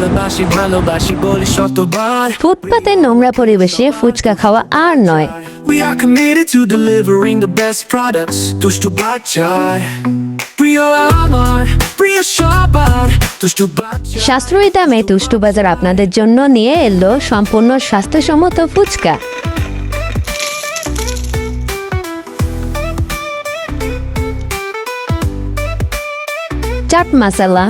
ভালোবাসি ভালোবাসি বলি শতবার। ফুটপাতে নোংরা পরিবেশে ফুচকা খাওয়া আর নয়। We are committed to delivering the best products দুষ্টু বাচ্চায় প্রিয় আমার প্রিয় সবার দুষ্টু বাচ্চা সাশ্রয়ী দামে বাজার আপনাদের জন্য নিয়ে এলো সম্পূর্ণ স্বাস্থ্যসম্মত ফুচকা। চাট মশলা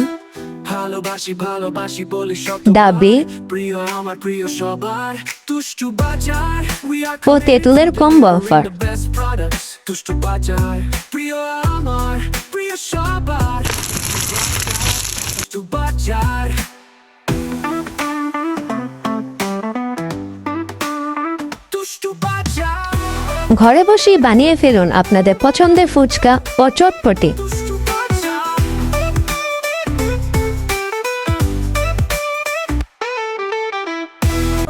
ভালোবাসি ভালোবাসি বলি শত ডাবে প্রিয় আমার প্রিয় সবার দুষ্টু বাজার। ও তেঁতুলের কম্বো অফার দুষ্টু বাজার প্রিয় আমার প্রিয় সবার। বাজার। বাজার। ঘরে বসেই বানিয়ে ফেলুন আপনাদের পছন্দের ফুচকা ও চটপটি।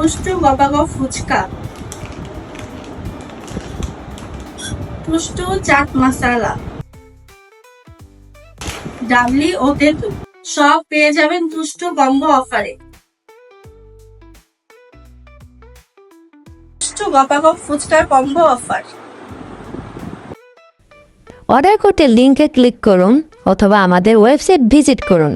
পুষ্টু গবাগব ফুচকা। পুষ্টু চাট মশালা। ডাবলি ও তেঁতুল, সব পেয়ে যাবেন দুষ্টু কম্বো অফারে। গবাগব ফুচকার কম্বো অফার। অর্ডার করতে লিঙ্কে ক্লিক করুন অথবা আমাদের ওয়েবসাইট ভিজিট করুন।